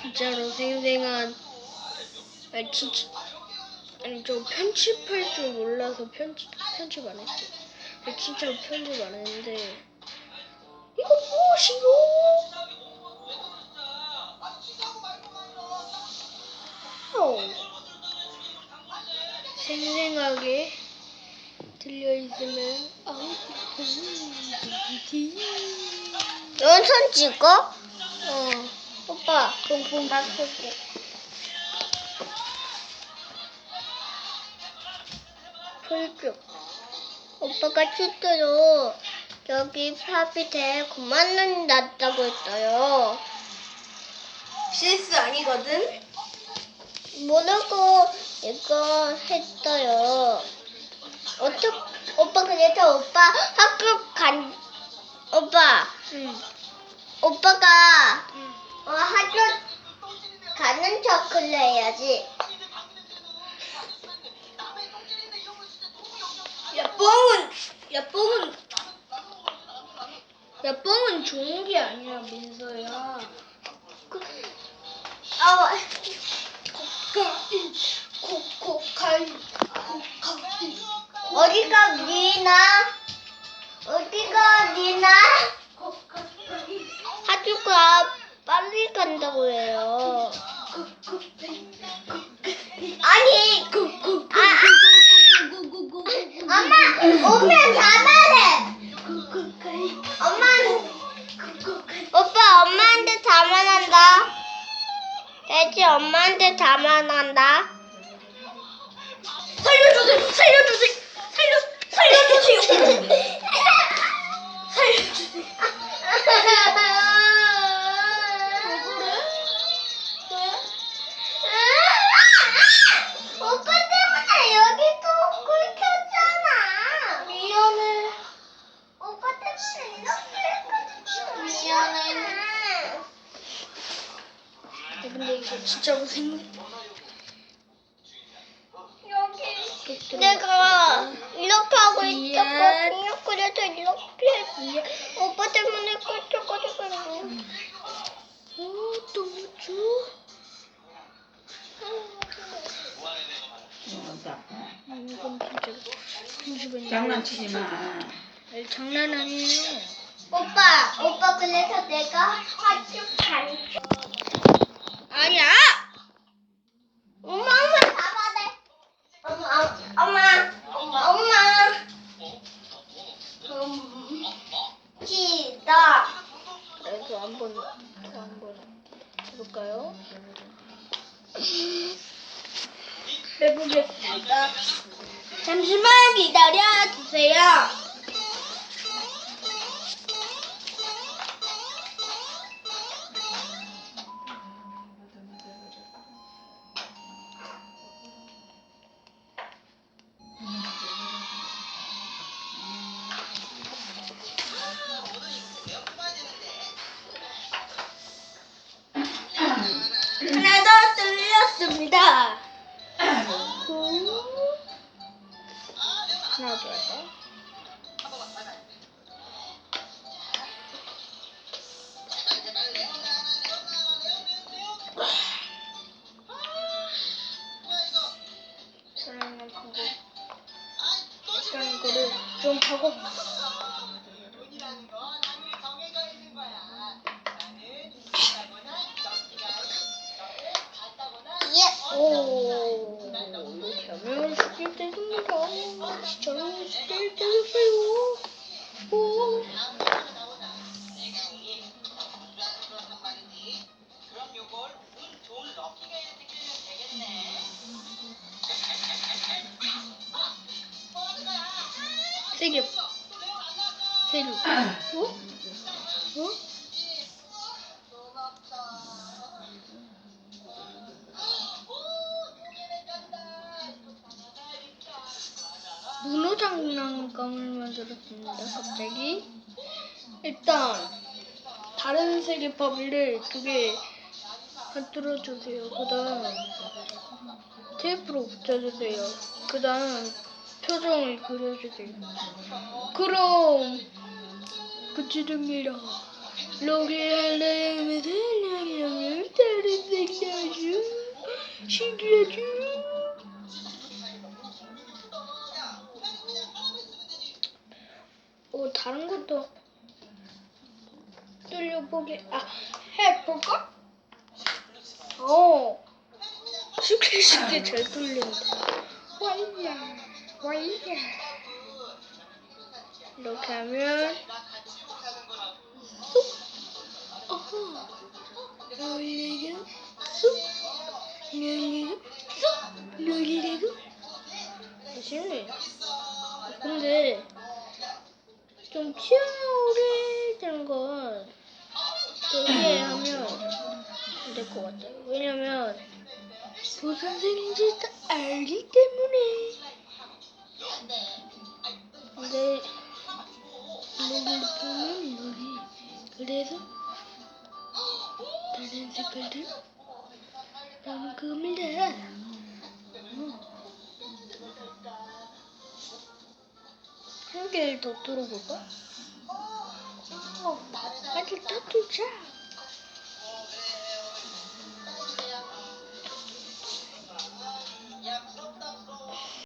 진짜로 생생한 아니 진짜 아니 저 편집할 줄 몰라서 편집 편집 안 했어요. 근데 진짜로 편집 안 했는데 이거 무엇이요? 아우. 생생하게 들려 있으면 아우 연선 찍어? 어 오빠 뽕뽕 바꿀게. 펄쩍 오빠가 실제로 여기 팝이 대 9만 원 났다고 했어요. 실수 아니거든? 모르고 이거 했어요. 어떻 오빠 그래서 오빠 학교 간 오빠 응. 오빠가 응. 어, 학교 가는 척을 해야지. 야 뻥은 야 뻥은 야 뻥은 좋은 게 아니야 민서야. 아, 간다고 해요. 아니, 코코카인 아, 엄마 오면 자만해. 코코카인 엄마, 오빠 엄마한테 자만한다. 돼지 엄마한테 자만한다. 살려주세요 살려주세요 살려 살려주세요 진짜 고생 여기 내가 이렇게 하고 미안. 있었거든요. 그래서 이렇게 오빠 때문에 굴켰거든요. 어, 너무. 이건 편집은 장난치지 마. 장난 아니에요. 오빠, 오빠 그래서 내가 학교 간. 아니야. 한번 더 한번 해볼까요? 해보겠습니다. 잠시만 기다려 주세요. 하나 더 뚫렸습니다. 하나 더 할까? 저는 그거 일단 이거를 좀 하고 쉽게 되세요. 오. 세개 세개 어? 어? 문어 장난감을 만들었습니다. 갑자기 일단 다른 색의 바비를 두 개 만들어 주세요. 그다음 테이프로 붙여주세요. 그다음 표정을 그려주세요. 그럼 그치됩니다. 로기할래면 살려면 다른 생각이 신기하죠. 다른 것도 뚫려보게 아 해볼까? 어 쉽게 쉽게 잘 뚫린다. 와이야 와이야 이렇게 하면 쏙 어허 여기다가 쏙 여기다가 쏙 여기다가 쉽네 근데 좀 되는 건 그렇게 하면 안 될 것 같아요. 왜냐면 뭐 선생인지 다 알기 때문에. 근데 여기를 보면 여기 그래서 다른 색깔들 겁 한 개를 더 뚫어볼까? 어, 아직 더 뚫자